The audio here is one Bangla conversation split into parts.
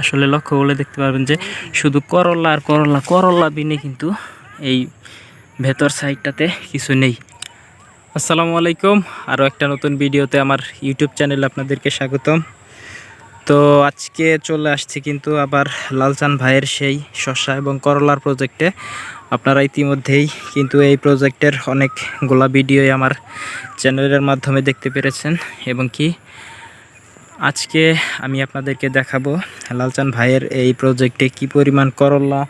আসলে লক্ষ্য করলে দেখতে পারবেন যে শুধু করলা আর করলা করলা বিনে কিন্তু এই ভেতর সাইডটাতে কিছু নেই। আসসালামু আলাইকুম আরও একটা নতুন ভিডিওতে আমার ইউটিউব চ্যানেলে আপনাদেরকে স্বাগতম। তো আজকে চলে আসছি কিন্তু আবার লালচান ভাইয়ের সেই শশা এবং করলার প্রজেক্টে আপনারা ইতিমধ্যেই কিন্তু এই প্রজেক্টের অনেকগুলা ভিডিওই আমার চ্যানেলের মাধ্যমে দেখতে পেরেছেন। এবং কি? আজকে আমি আপনাদেরকে দেখাবো লালচান ভাইয়ের এই প্রজেক্টে কি পরিমাণ করলা,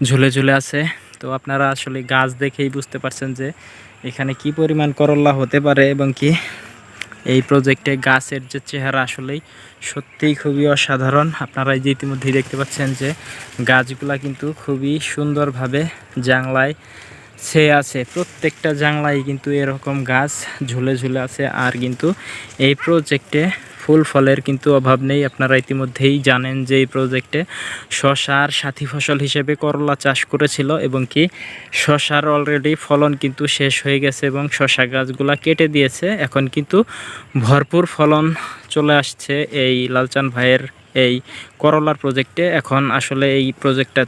ঝুলে ঝুলে আছে। তো আপনারা আসলে গাছ দেখেই বুঝতে পারছেন যে এখানে কি পরিমাণ করলা হতে পারে এবং কি এই প্রজেক্টে গাছের যে চেহারা আসলেই সত্যিই খুবই অসাধারণ। আপনারা যে ইতিমধ্যেই দেখতে পাচ্ছেন যে গাছগুলা কিন্তু খুবই সুন্দরভাবে জাংলায় ছেয়ে আছে। প্রত্যেকটা জাংলায় কিন্তু এরকম গাছ ঝুলে ঝুলে আছে। আর কিন্তু এই প্রজেক্টে ফুল ফলের কিন্তু অভাব নেই। আপনারা ইতিমধ্যেই জানেন যে এই প্রজেক্টে শশার সাথী ফসল হিসেবে করলা চাষ করেছিল এবং কি শশার অলরেডি ফলন কিন্তু শেষ হয়ে গেছে এবং শশা গাছগুলা কেটে দিয়েছে। এখন কিন্তু ভরপুর ফলন চলে আসছে এই লালচান ভাইয়ের এই করলার প্রজেক্টে এখন আসলে এই প্রজেক্টটা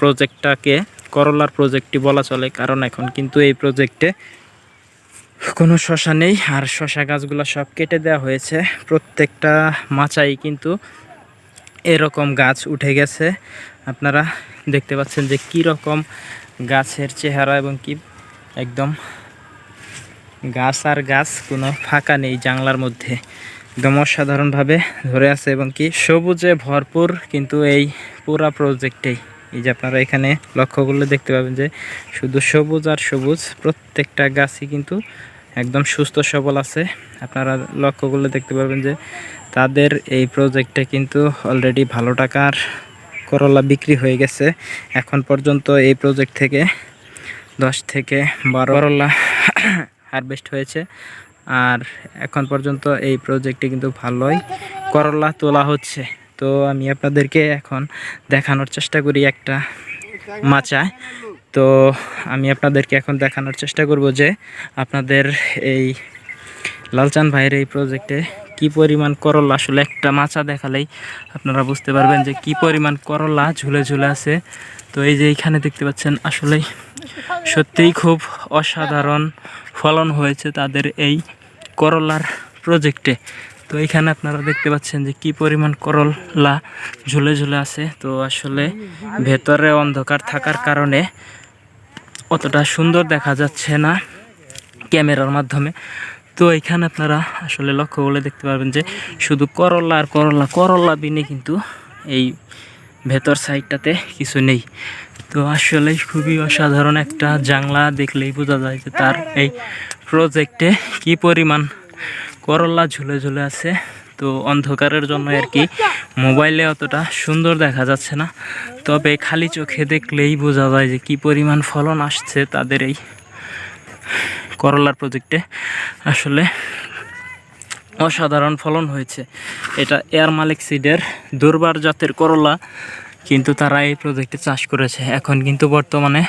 প্রজেক্টটাকে করলার প্রজেক্টটি বলা চলে, কারণ এখন কিন্তু এই প্রজেক্টে কোনো শশা নেই আর শশা গাছগুলো সব কেটে দেওয়া হয়েছে। প্রত্যেকটা মাচাই কিন্তু এরকম গাছ উঠে গেছে। আপনারা দেখতে পাচ্ছেন যে কি রকম গাছের চেহারা এবং কি একদম গাছ আর গাছ কোনো ফাঁকা নেই জাংলার মধ্যে। একদম অসাধারণভাবে ধরে আছে এবং কি সবুজে ভরপুর কিন্তু এই পুরা প্রজেক্টেই এই যে আপনারা এখানে লক্ষ্য করলে দেখতে পাবেন যে শুধু সবুজ আর সবুজ, প্রত্যেকটা গাছই কিন্তু একদম সুস্থ সবল আছে। আপনারা লক্ষ্য করলে দেখতে পাবেন যে তাদের এই প্রজেক্টে কিন্তু অলরেডি ভালো টাকার করলা বিক্রি হয়ে গেছে। এখন পর্যন্ত এই প্রজেক্ট থেকে দশ থেকে বারো করলা হারভেস্ট হয়েছে। আর এখন পর্যন্ত এই প্রজেক্টে কিন্তু ভালোই করলা তোলা হচ্ছে। তো আমি আপনাদেরকে এখন দেখানোর চেষ্টা করি একটা মাচায় তো আমি আপনাদেরকে এখন দেখানোর চেষ্টা করব যে আপনাদের এই লালচান ভাইয়ের এই প্রজেক্টে কি পরিমাণ করলা? আসলে একটা মাচা দেখালেই আপনারা বুঝতে পারবেন যে কি পরিমাণ করলা ঝুলে ঝুলে আছে। তো এই যে এইখানে দেখতে পাচ্ছেন, আসলেই সত্যিই খুব অসাধারণ ফলন হয়েছে তাদের এই করলার প্রজেক্টে তো এখানে আপনারা দেখতে পাচ্ছেন যে কি পরিমাণ করলা ঝুলে ঝুলে আছে। তো আসলে ভেতরে অন্ধকার থাকার কারণে অতটা সুন্দর দেখা যাচ্ছে না ক্যামেরার মাধ্যমে। তো এখানে আপনারা আসলে লক্ষ্য করলে দেখতে পারবেন যে শুধু করলা আর করলা করলা বিনে কিন্তু এই ভেতর সাইডটাতে কিছু নেই। তো আসলে খুবই অসাধারণ একটা জাংলা দেখলেই বোঝা যায় যে তার এই প্রজেক্টে কি পরিমাণ করলা ঝুলে ঝুলে আছে। তো অন্ধকারের জন্য আর কি মোবাইলে অতটা সুন্দর দেখা যাচ্ছে না। তবে খালি চোখে দেখলেই বোঝা যায় যে কি পরিমাণ ফলন আসছে তাদের এই করলার প্রজেক্টে। আসলে অসাধারণ ফলন হয়েছে। এটা এয়ার মালিক সিডের দুর্বার জাতের করলা, কিন্তু তারা এই প্রজেক্টে চাষ করেছে। এখন কিন্তু বর্তমানে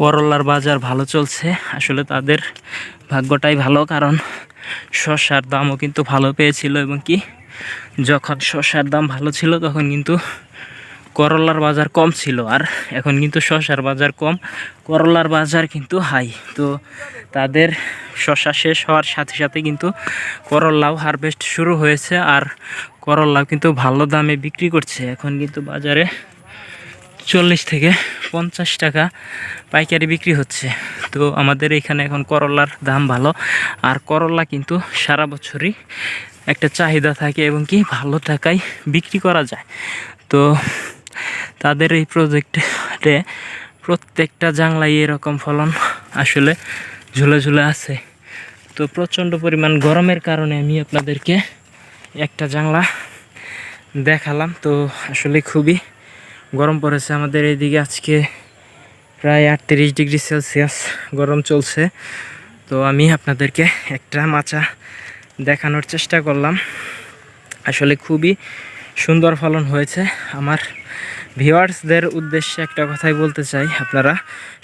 করলার বাজার ভালো চলছে। আসলে তাদের ভাগ্যটাই ভালো, কারণ শসার দামও কিন্তু ভালো পেয়েছিল এবং কি যখন শসার দাম ভালো ছিল তখন কিন্তু করলার বাজার কম ছিল আর এখন কিন্তু শসার বাজার কম, করলার বাজার কিন্তু হাই। তো তাদের শসা শেষ হওয়ার সাথে সাথে কিন্তু করলাও হারভেস্ট শুরু হয়েছে আর করলাও কিন্তু ভালো দামে বিক্রি করছে। এখন কিন্তু বাজারে চল্লিশ থেকে পঞ্চাশ টাকা পাইকারি বিক্রি হচ্ছে। তো আমাদের এখানে এখন করলার দাম ভালো। আর করলা কিন্তু সারা বছরই একটা চাহিদা থাকে এবং কি ভালো টাকায় বিক্রি করা যায়। তো তাদের এই প্রজেক্টে প্রত্যেকটা জাংলায় এরকম ফলন আসলে ঝুলে ঝুলে আছে। তো প্রচণ্ড পরিমাণ গরমের কারণে আমি আপনাদেরকে একটা জাংলা দেখালাম। তো আসলে খুবই গরম পড়েছে। আমাদের এইদিকে আজকে প্রায় আটত্রিশ ডিগ্রি সেলসিয়াস গরম চলছে। তো আমি আপনাদেরকে একটা মাচা দেখানোর চেষ্টা করলাম। আসলে খুবই সুন্দর ফলন হয়েছে আমার ভিউয়ার্সদের উদ্দেশ্যে একটা কথাই বলতে চাই, আপনারা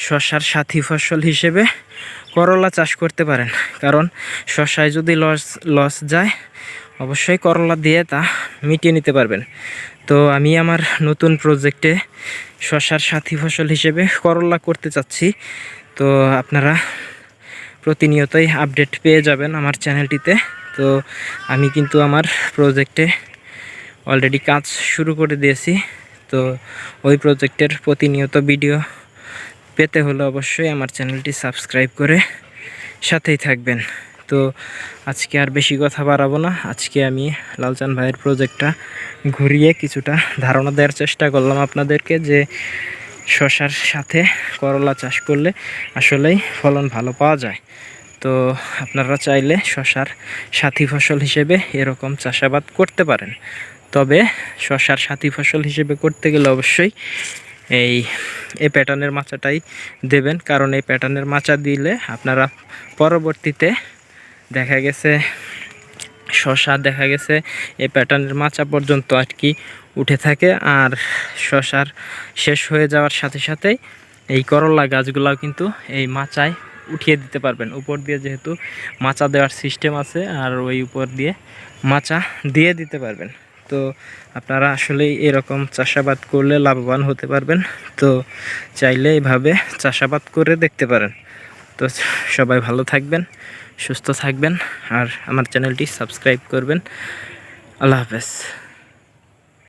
শশার সাথী ফসল হিসেবে করলা চাষ করতে পারেন। কারণ শশায় যদি লস লস যায়, অবশ্যই করলা দিয়ে তা মিটিয়ে নিতে পারবেন। তো আমি আমার নতুন প্রজেক্টে শশার সাথী ফসল হিসেবে করলা করতে চাচ্ছি। তো আপনারা প্রতিনিয়তই আপডেট পেয়ে যাবেন আমার চ্যানেলটিতে। তো আমি কিন্তু আমার প্রজেক্টে অলরেডি কাজ শুরু করে দিয়েছি। তো ওই প্রজেক্টের প্রতিনিয়ত ভিডিও পেতে হলে অবশ্যই আমার চ্যানেলটি সাবস্ক্রাইব করে সাথেই থাকবেন। তো আজকে আর বেশি কথা বাড়াবো না। আজকে আমি লালচান ভাইয়ের প্রজেক্টটা ঘুরিয়ে কিছুটা ধারণা দেওয়ার চেষ্টা করলাম আপনাদেরকে যে শশার সাথে করলা চাষ করলে আসলেই ফলন ভালো পাওয়া যায়। তো আপনারা চাইলে শশার সাথী ফসল হিসেবে এরকম চাষাবাদ করতে পারেন। তবে শশার সাথী ফসল হিসেবে করতে গেলে অবশ্যই এই এই প্যাটার্নের মাচাটাই দেবেন। কারণ এই প্যাটার্নের মাচা দিলে আপনারা পরবর্তীতে দেখা গেছে, শশা দেখা গেছে, এই প্যাটার্নের মাচা পর্যন্ত আর কি উঠে থাকে। আর শশার শেষ হয়ে যাওয়ার সাথে সাথেই এই করলা গাছগুলাও কিন্তু এই মাচায় উঠিয়ে দিতে পারবেন। উপর দিয়ে যেহেতু মাচা দেওয়ার সিস্টেম আছে, আর ওই উপর দিয়ে মাচা দিয়ে দিতে পারবেন। তো আপনারা আসলেই এরকম চাষাবাদ করলে লাভবান হতে পারবেন। তো চাইলে এইভাবে চাষাবাদ করে দেখতে পারেন। তো সবাই ভালো থাকবেন, সুস্থ থাকবেন, আর আমার চ্যানেলটি সাবস্ক্রাইব করবেন। আল্লাহ হাফেজ।